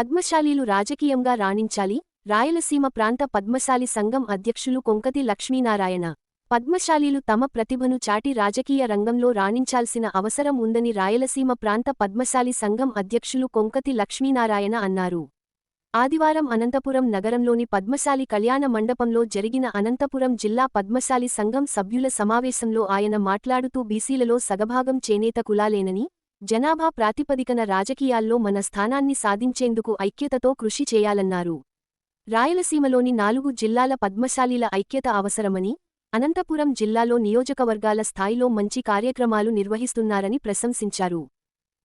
పద్మశాలీలు రాజకీయంగా రాణించాలి. రాయలసీమ ప్రాంత పద్మశాలి సంఘం అధ్యక్షులు కొంకతి లక్ష్మీనారాయణ. పద్మశాలీలు తమ ప్రతిభను చాటి రాజకీయ రంగంలో రాణించాల్సిన అవసరం ఉందని రాయలసీమ ప్రాంత పద్మశాలి సంఘం అధ్యక్షులు కొంకతి లక్ష్మీనారాయణ అన్నారు. ఆదివారం అనంతపురం నగరంలోని పద్మశాలి కళ్యాణ మండపంలో జరిగిన అనంతపురం జిల్లా పద్మశాలి సంఘం సభ్యుల సమావేశంలో ఆయన మాట్లాడుతూ బీసీలలో సగభాగం చేనేత కులాలేనని జనాభా ప్రాతిపదికన రాజకీయాల్లో మన స్థానాన్ని సాధించేందుకు ఐక్యతతో కృషి చేయాలన్నారు. రాయలసీమలోని నాలుగు జిల్లాల పద్మశాలీల ఐక్యత అవసరమని అనంతపురం జిల్లాలో నియోజకవర్గాల స్థాయిలో మంచి కార్యక్రమాలు నిర్వహిస్తున్నారని ప్రశంసించారు.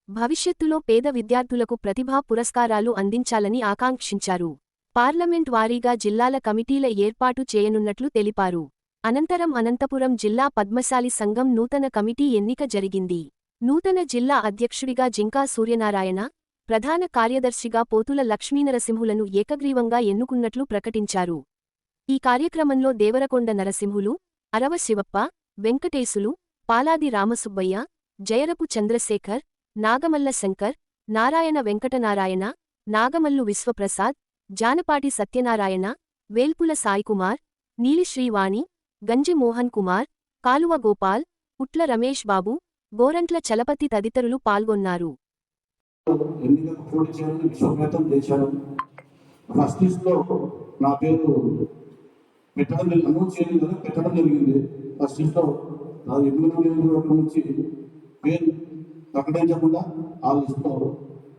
భవిష్యత్తులో పేద విద్యార్థులకు ప్రతిభా పురస్కారాలు అందించాలని ఆకాంక్షించారు. పార్లమెంట్ వారీగా జిల్లాల కమిటీల ఏర్పాటు చేయనున్నట్లు తెలిపారు. అనంతరం అనంతపురం జిల్లా పద్మశాలి సంఘం నూతన కమిటీ ఎన్నిక జరిగింది. నూతన జిల్లా అధ్యక్షుడిగా జింకా సూర్యనారాయణ ప్రధాన కార్యదర్శిగా పోతుల లక్ష్మీనరసింహులను ఏకగ్రీవంగా ఎన్నుకున్నట్లు ప్రకటించారు. ఈ కార్యక్రమంలో దేవరకొండ నరసింహులు అరవ శివప్ప వెంకటేశులు పాలాది రామసుబ్బయ్య జయరపు చంద్రశేఖర్ నాగమల్ల శంకర్ నారాయణ వెంకటనారాయణ నాగమల్లు విశ్వప్రసాద్ జానపాటి సత్యనారాయణ వేల్పుల సాయికుమార్ నీలిశ్రీవాణి గంజి మోహన్ కుమార్ కాలువ గోపాల్ ఉట్ల రమేష్ బాబు గోరంట్ల చలపతి తదితరులు పాల్గొన్నారు. ఎన్నికలకు పోటీ చేయాలని విశ్వప్రయత్నం చేశాను ఫస్ట్ లిస్ట్ నా పేరు పెట్టడం జరిగింది అనౌన్స్ చేయలేదు కానీ పెట్టడం జరిగింది. ఫస్ట్ లిస్ట్లో నా ఎనిమిది నియోజకవర్గం నుంచి పేరు ప్రకటించకుండా ఆ లిస్ట్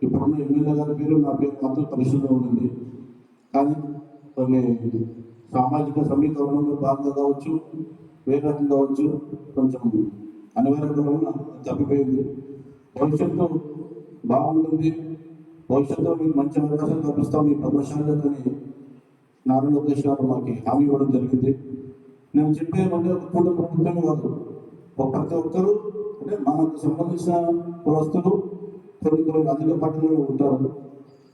ఇప్పుడున్న ఎమ్మెల్యే గారి పేరు నా పేరు మాత్రం పరిశీలన ఉంది కానీ కొన్ని సామాజిక సమీకరణంలో భాగంగా కావచ్చు వేరే రకం కావచ్చు కొంచెం అనివార్యంగా తప్పిపోయింది భవిష్యత్తు బాగుంటుంది. భవిష్యత్తులో మీకు మంచి అవకాశం కల్పిస్తాం. మీ పద్మశాలకు కానీ నారాయణ లోకేష్ గారు మాకు హామీ ఇవ్వడం జరిగింది. నేను చెప్పే అంటే ఒక కూడ ప్రభుత్వం కాదు. ప్రతి ఒక్కరు అంటే మనకు సంబంధించిన కులస్తులు కొన్ని కొన్ని అధిక పట్టణంలో ఉంటారు.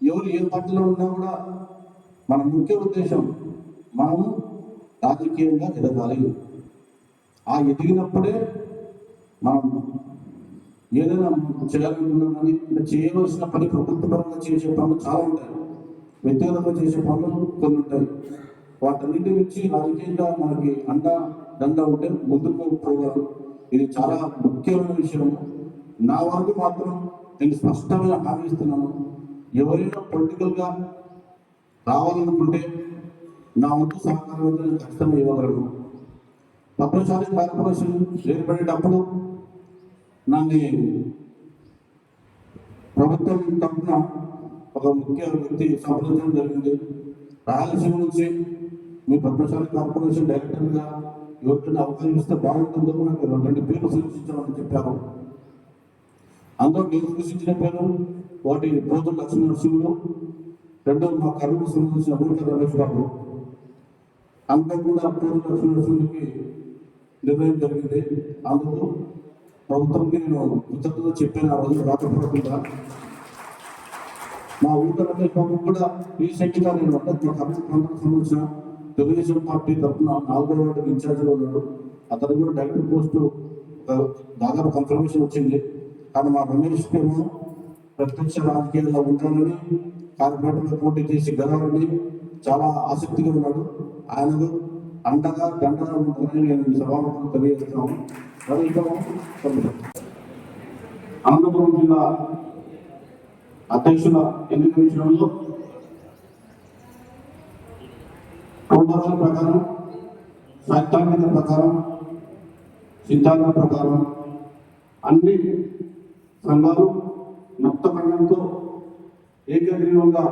ఎవరు ఏ పట్టణంలో ఉన్నా కూడా మన ముఖ్య ఉద్దేశం మనము రాజకీయంగా ఎదగాలి. ఆ ఎదిగినప్పుడే మనం ఏదైనా చేయాలనుకున్నాం కానీ అంటే చేయవలసిన పని ప్రభుత్వపరంగా చేసే పనులు చాలా ఉంటాయి. వ్యక్తిగతంగా చేసే పనులు కొన్ని ఉంటాయి. వాటన్నింటి నుంచి రాజకీయంగా మనకి అండ దండ ఉంటే ముందుకు పోగలరు ఇది చాలా ముఖ్యమైన విషయం. నా వరకు మాత్రం నేను స్పష్టమైన హామీ ఇస్తున్నాను ఎవరైనా పొలిటికల్గా రావాలనుకుంటే నా వంతు సహకారం ఖచ్చితంగా ఇవ్వగలను. పద్మశాలి కార్పొరేషన్ ఏర్పడేటప్పుడు నన్ను ప్రభుత్వం తరఫున ఒక ముఖ్య వ్యక్తి సంప్రదించడం జరిగింది. రాయలసీమ నుంచి మీ పద్మశాలి కార్పొరేషన్ డైరెక్టర్గా ఎవరికైనా అవకాశం ఇస్తే బాగుంటుందో నాకు రెండు పేర్లు సూచించమని చెప్పారు. అందరూ నేను సూచించిన పేరు ఒకటి పోతుల లక్ష్మీ నరసింహులు రెండో మా కర్మకు సంబంధించిన మూట రమేష్ బాబు. అందరూ కూడా పోతుల లక్ష్మీ నరసింహులకి నిర్ణయం జరిగింది. అందులో ప్రభుత్వంకి నేను కృతజ్ఞత చెప్పాను ఆ రోజు రాకపోకుండా మా ఊళ్ళో పాపం కూడా రీసెంట్గా నేను సంబంధించిన తెలుగుదేశం పార్టీ తరఫున నాలుగో వార్డు ఇన్ఛార్జ్లో ఉన్నాడు. అతను కూడా డైరెక్టర్ పోస్టు దాదాపు కన్ఫర్మేషన్ వచ్చింది. కానీ మా రమేష్ ఏమో ప్రత్యక్ష రాజకీయాల్లో ఉంటానని కార్పొరేటర్లో పోటీ చేసి గెలవాలని చాలా ఆసక్తిగా ఉన్నాడు. ఆయనకు అండగా దండగా ఉంటుందని నేను సభాముఖంగా తెలియజేస్తున్నాను. అనంతపురం జిల్లా అధ్యక్షుల ఎన్నిక విషయంలో ప్రోటోకాల్ ప్రకారం సైద్ధాంతిక ప్రకారం సిద్ధాంత ప్రకారం అన్ని సంఘాలు ముక్త ఖండంతో ఏకగ్రీవంగా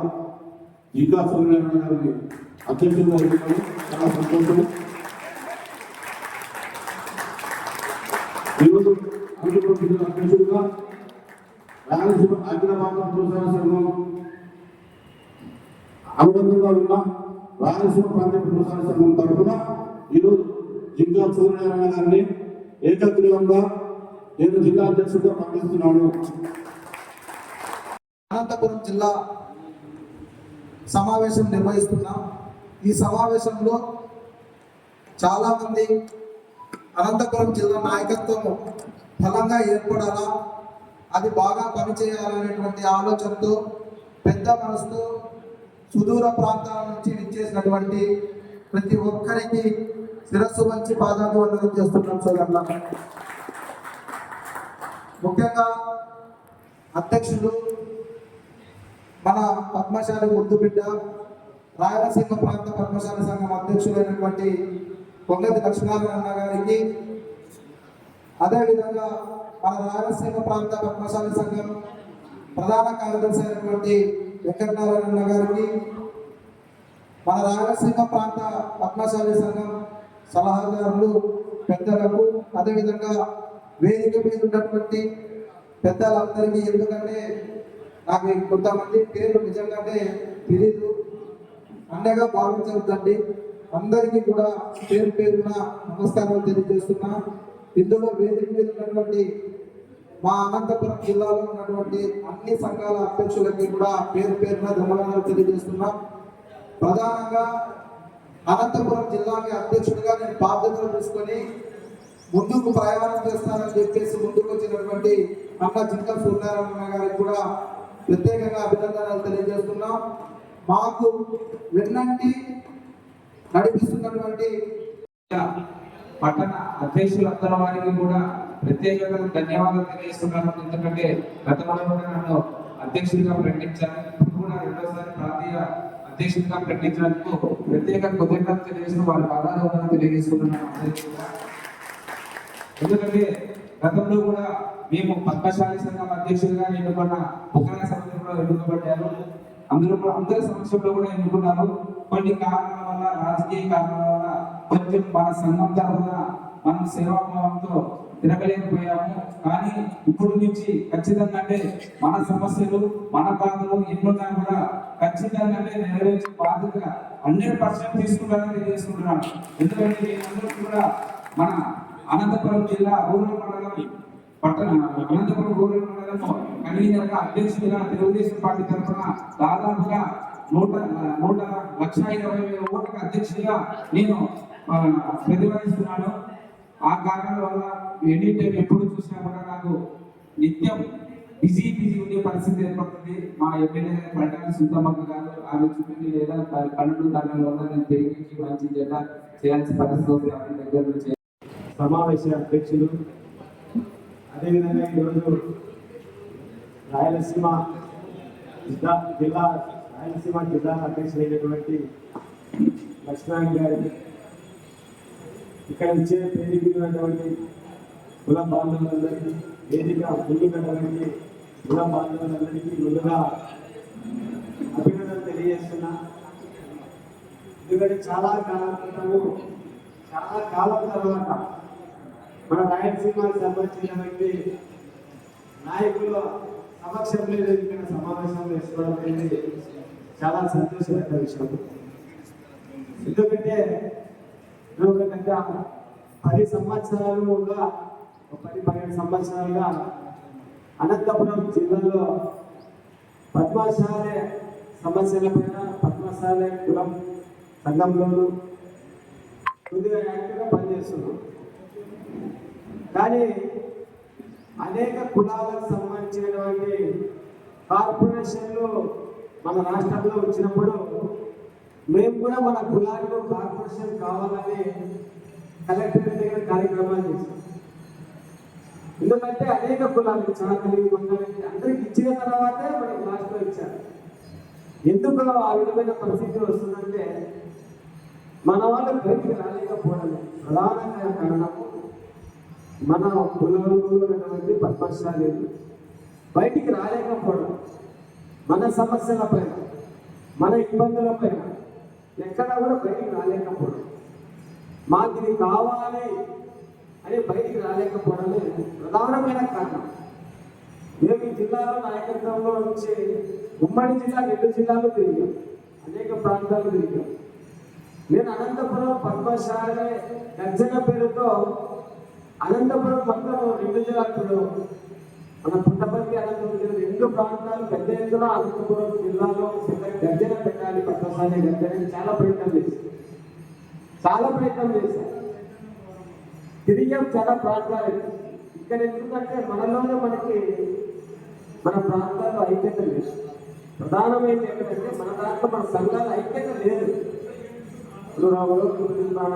జీకా సూర్యనారాయణ గారిని అధ్యక్షులుగా ఎన్నుకోవడం చాలా సంతోషం ఈరోజు అనంతపురం జిల్లా అధ్యక్షుడిగా రాయలసీమ హైదరాబాద్ అనుబంధంగా ఉన్న రాయలసీమ ప్రాంతీయ ప్రోత్సాహ సంఘం తరఫున. ఈరోజు జిల్లా సూర్యనారాయణ గారిని ఏకగ్రీవంగా నేను జిల్లా అధ్యక్షుడిగా ప్రకటిస్తున్నాను అనంతపురం జిల్లా సమావేశం నిర్వహిస్తున్నాం. ఈ సమావేశంలో చాలామంది అనంతపురం జిల్లా నాయకత్వం బలంగా ఏర్పడాలా అది బాగా పనిచేయాలనేటువంటి ఆలోచనతో పెద్ద మనసుతో సుదూర ప్రాంతాల నుంచి విచ్చేసినటువంటి ప్రతి ఒక్కరికి శిరస్సు మంచి పాదాలు వందనం చేస్తున్నాం సోదరుల ముఖ్యంగా అధ్యక్షులు మన పద్మశాలి ముద్దు బిడ్డ రాయలసీమ ప్రాంత పద్మశాల సంఘం అధ్యక్షులైనటువంటి పొంగతి లక్ష్మీనారాయణ గారికి అదేవిధంగా మన రాయలసీమ ప్రాంత పద్మశాల సంఘం ప్రధాన కార్యదర్శి అయినటువంటి వెంకటనారాయణ గారికి మన రాయలసీమ ప్రాంత పద్మశాలి సంఘం సలహాదారులు పెద్దలకు అదేవిధంగా వేదిక మీద ఉన్నటువంటి పెద్దలందరికీ ఎందుకంటే నాకు కొంతమంది పేర్లు నిజంగానే తెలీదు. అండగా భావించవద్దండి. అందరికీ కూడా పేరు పేరున నమస్కారాలు తెలియజేస్తున్నా. ఇందులో వేదిక మీద ఉన్నటువంటి మా అనంతపురం జిల్లాలో ఉన్నటువంటి అన్ని సంఘాల అధ్యక్షులకి కూడా పేరు పేరున ధన్యవాదాలు తెలియజేస్తున్నాం. ప్రధానంగా అనంతపురం జిల్లాకి అధ్యక్షుడిగా నేను బాధ్యతలు తీసుకొని ముందుకు ప్రయాణం చేస్తానని చెప్పేసి ముందుకు వచ్చినటువంటి అన్న జింకల్ సూర్యనారాయణ గారికి కూడా ప్రత్యేకంగా అభినందనలు తెలియజేస్తున్నాం. మాకు వెన్నంటి నడిపిస్తున్నటువంటి పట్టణ అధ్యక్షులందరి వారికి కూడా ప్రత్యేకంగా ధన్యవాదాలు తెలియజేస్తున్నాను. ఎందుకంటే గతంలో కూడా నన్ను అధ్యక్షుడిగా ప్రకటించాను ఇప్పుడు కూడా రెండోసారి ప్రాంతీయ అధ్యక్షుడిగా ప్రకటించినందుకు ప్రత్యేక కృతజ్ఞతలు తెలియజేస్తూ వారి పాదాలు తెలియజేస్తున్నాను ఎందుకంటే గతంలో కూడా మేము పద్మశాలి సంఘం అధ్యక్షుడిగా ఎన్నుకున్న బుక్కన సమయంలో కూడా ఎన్నుకోబడ్డారు. అందులో కూడా అందరి సమక్షంలో కూడా ఎన్నుకున్నారు. కొన్ని కారణాల వల్ల రాజకీయ కారణాల వల్ల కొంచెం మన సంఘం తరఫున మనం సేవాభావంతో తిరగలేకపోయాము కానీ ఇప్పుడు నుంచి ఖచ్చితంగా అంటే మన సమస్యలు మన బాధలు ఎన్నున్నా కూడా ఖచ్చితంగా అంటే నెరవేర్చే బాధ్యత హండ్రెడ్ పర్సెంట్ తీసుకుంటారని తెలియజేసుకుంటున్నాను. ఎందుకంటే అందరూ కూడా మన అనంతపురం జిల్లా రూరల్ మండలం పట్టణ అనంతపురం రూరల్ మండలం కన్వీనర్గా అధ్యక్షుడిగా తెలుగుదేశం పార్టీ తరఫున దాదాపుగా నూట నూట లక్ష ఇరవై వేల ఓట్లకు అధ్యక్షుడిగా నేను ప్రతిపాదిస్తున్నాను. ఆ కారణాల వల్ల ఎనీ టైం ఎప్పుడు చూసినా కూడా నాకు నిత్యం బిజీ బిజీ ఉండే పరిస్థితి ఏర్పడుతుంది. మా ఎమ్మెల్యే గారి పట్టాలి గారు ఆమె చుట్టూ లేదా పన్నెండు తరగతి వల్ల నేను తిరిగి మంచి జెండా చేయాల్సిన పరిస్థితి ఆమె దగ్గర నుంచి సమావేశ అధ్యక్షులు అదేవిధంగా ఈరోజు రాయలసీమ జిల్లా జిల్లా రాయలసీమ జిల్లా అధ్యక్షులైనటువంటి లక్ష్మణ్ గారి ఇక్కడ ఇచ్చే వేదికటువంటి కుల బాంధవులందరికీ వేదిక ముందున్నటువంటి కుల బాంధవులందరికీ ముందుగా అభినందన తెలియజేస్తున్నా. ఎందుకంటే చాలా కాలం క్రితము చాలా కాలం తర్వాత మన రాయలసీమకు సంబంధించినటువంటి నాయకుల సమక్షంలో జరిగిన సమావేశం వేసుకోవడం అనేది చాలా సంతోషమైన విషయం. ఎందుకంటే నేను పది సంవత్సరాలుగా ఒక పది పన్నెండు సంవత్సరాలుగా అనంతపురం జిల్లాలో పద్మశాలే సమస్యల పైన కులం సంఘంలోను కొద్దిగా యాక్టివ్గా పనిచేస్తున్నాం కానీ అనేక కులాలకు సంబంధించినటువంటి కార్పొరేషన్లు మన రాష్ట్రంలో వచ్చినప్పుడు మేము కూడా మన కులాల్లో కార్పొరేషన్ కావాలని కలెక్టర్ దగ్గర కార్యక్రమాలు చేశాం. ఎందుకంటే అనేక కులాలు చాకలి మంగళి అందరికి ఇచ్చిన తర్వాతే మనకి రాష్ట్రం ఇచ్చారు. ఎందుకు ఆ విధమైన పరిస్థితి వస్తుందంటే మన వాళ్ళు బయటికి రాలేకపోవడం ప్రధానంగా కారణము మన కులంలో ఉన్నటువంటి బయటికి రాలేకపోవడం మన సమస్యల పైన మన ఇబ్బందుల పైన. ఎక్కడా కూడా బయటికి రాలేకపోవడం. మాకు ఇది కావాలి అని బయటికి రాలేకపోవడమే ప్రధానమైన కారణం. మేము ఈ జిల్లాలో నాయకత్వంలో వచ్చే ఉమ్మడి జిల్లా రెండు జిల్లాలు తిరిగాం. అనేక ప్రాంతాలు తిరిగాం. నేను అనంతపురం పద్మశాలే గర్జన పేరుతో అనంతపురం మొత్తం రెండు జిల్లాలు మన పుట్టపర్తి అనంతపురం జిల్లా రెండు ప్రాంతాలు పెద్ద ఎత్తున అనంతపురం జిల్లాలో గర్జన పెట్టాలి పద్మశాలి గర్జన చాలా ప్రయత్నం చేశాను చాలా ప్రయత్నం చేశాను తిరిగాం చాలా ప్రాంతాలు. ఇక్కడ ఎందుకంటే మనలోనే మనకి మన ప్రాంతాల్లో ఐక్యత లేదు. ప్రధానమైనది ఏంటంటే మన దాంట్లో మన సంఘాల ఐక్యత లేదు. ఇప్పుడు మన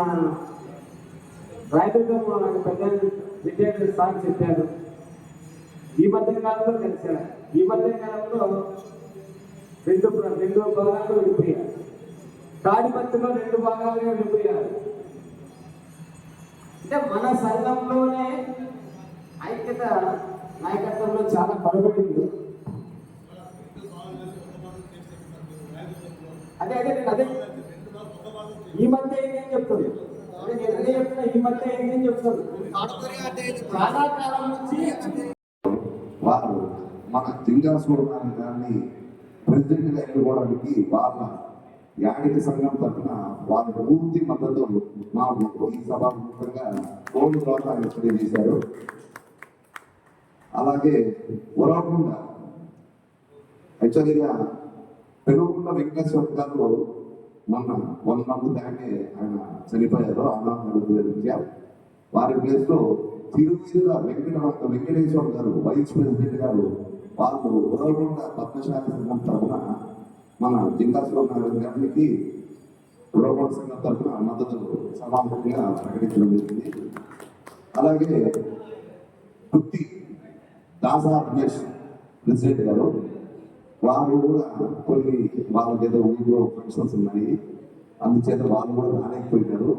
రాయదుర్గం పెద్ద రిటైర్డ్ సార్ చెప్పారు. ఈ మధ్య కాలంలో కలిసారు ఈ మధ్య కాలంలో రెండు రెండు భాగాలు విడిపోయారు తాడిపత్రిలో రెండు భాగాలుగా విడిపోయారు అంటే మన సంఘంలోనే ఐక్యత నాయకత్వంలో చాలా పడబడింది. అదే అదే నేను అదే. ఈ మధ్య ఏంటి అని చెప్తాను. నేను చెప్తున్నా ఈ మధ్య ఏంటి అని చెప్తాను. చాలా కాలం నుంచి వారు మన జింగాసూరు దాన్ని ప్రెసిడెంట్గా ఎన్నుకోవడానికి వాళ్ళ యాడిక సంఘం తరఫున వారి పూర్తి మద్దతు మా ఈ సభాముఖంగా కోళ్ళు ద్వారా తెలియజేశారు. అలాగే ఉరవకుండా యాక్చువల్గా పెరుగుకున్న వెంకటేశ్వర గారు మొన్న వన్ మంత్ బ్యాకే ఆయన చనిపోయారు. అనాథ వారి ప్లేస్లో తిరుమల వెంకట వెంకటేశ్వర గారు వైస్ ప్రెసిడెంట్ గారు వాళ్ళు ఉరవకుండా పద్మశాలి సంఘం తరఫున మన జిల్లాలో నారాయణ గారికి ఉరవకొండ సంఘం తరఫున మద్దతు సమానంగా ప్రకటించడం జరిగింది. అలాగే కుత్తి దాసా రమేష్ ప్రెసిడెంట్ గారు వారు కూడా కొన్ని వాళ్ళ ఏదో ఊళ్ళో ఫంక్షన్స్ ఉన్నాయి. అందుచేత వాళ్ళు కూడా రాలేకపోయినారు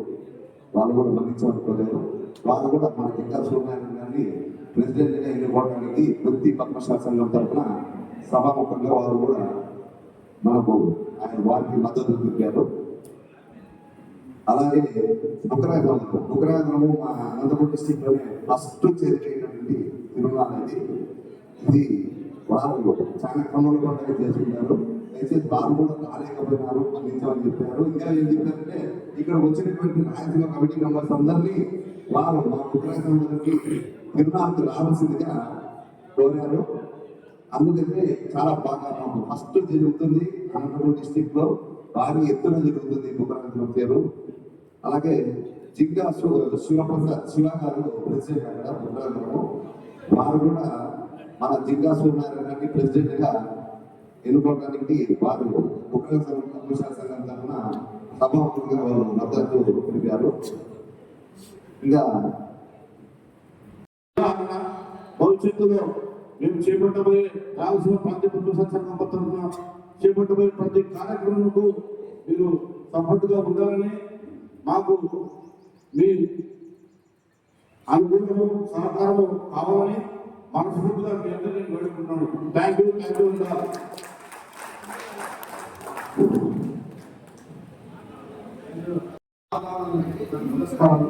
వాళ్ళు కూడా మన్నించమనుకోలేరు వాళ్ళు కూడా మన ఇంకా సూర్యనారాయణ గారిని ప్రెసిడెంట్ గా ఎన్నుకోవడానికి వృత్తి పద్మశాల తరఫున సభాముఖంగా వారు కూడా మనకు ఆయన వారికి మద్దతు తెలిపారు. అలాగే బుకరాగ్రహం బుకరాగ్రహము మా అనంతపురం డిస్టిక్లోనే ఫస్ట్ చేరికైనటువంటి తిరుమల అనేది ఇది వాళ్ళు చాలా క్రమంలో కూడా చేసుకున్నారు దయచేసి వారు కూడా రాలేకపోయినారు అందించామని చెప్పారు. ఇంకా ఏం చెప్పారంటే ఇక్కడ వచ్చినటువంటి నాయకుల కమిటీ మెంబర్స్ అందరినీ వాళ్ళు మా కుటుంబానికి తిరుమలకి రావాల్సిందిగా కోరారు. అందుకంటే చాలా బాగా మాకు ఫస్ట్ జరుగుతుంది అనంతపురం డిస్టిక్లో భారీ ఎత్తున జరుగుతుంది బుకరాగ్రహం పేరు. అలాగే జిగ్గా శివ- శివప్రసాద్ శివ గారు ప్రెసిడెంట్ అక్కడ బుకరాగ్రహం వారు కూడా మన జిగ్గా సూర్యనారాయణ ప్రెసిడెంట్గా ఎన్నుకోవడానికి వారు ముఖ్య సంఘం సంఘం తరఫున సభాముఖంగా వారు మద్దతు తెలిపారు. ఇంకా భవిష్యత్తులో మేము చేపట్టబోయే రావాల్సిన ప్రతి కుటుంబ సంక్షేమ తరఫున చేపట్టబోయే ప్రతి కార్యక్రమంకు మీరు సపోర్టుగా ఉండాలని మాకు మీ అనుకూలము సహకారము కావాలని మనస్ఫూర్తిగా మీ అందరినీ వేడుకుంటున్నాను. థ్యాంక్ యూ థ్యాంక్ యూ నమస్కారం.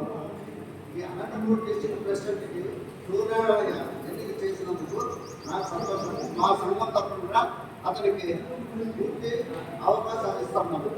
ఈ అనంతపూర్ డిస్ట్రిక్ట్ ప్రెసిడెంట్కి సూర్యనారాయణ ఎన్నిక చేసినందుకు? నాకు సంతోషం. మా సంఘం తరఫున అతనికి పూర్తి అవకాశాలు ఇస్తున్నాము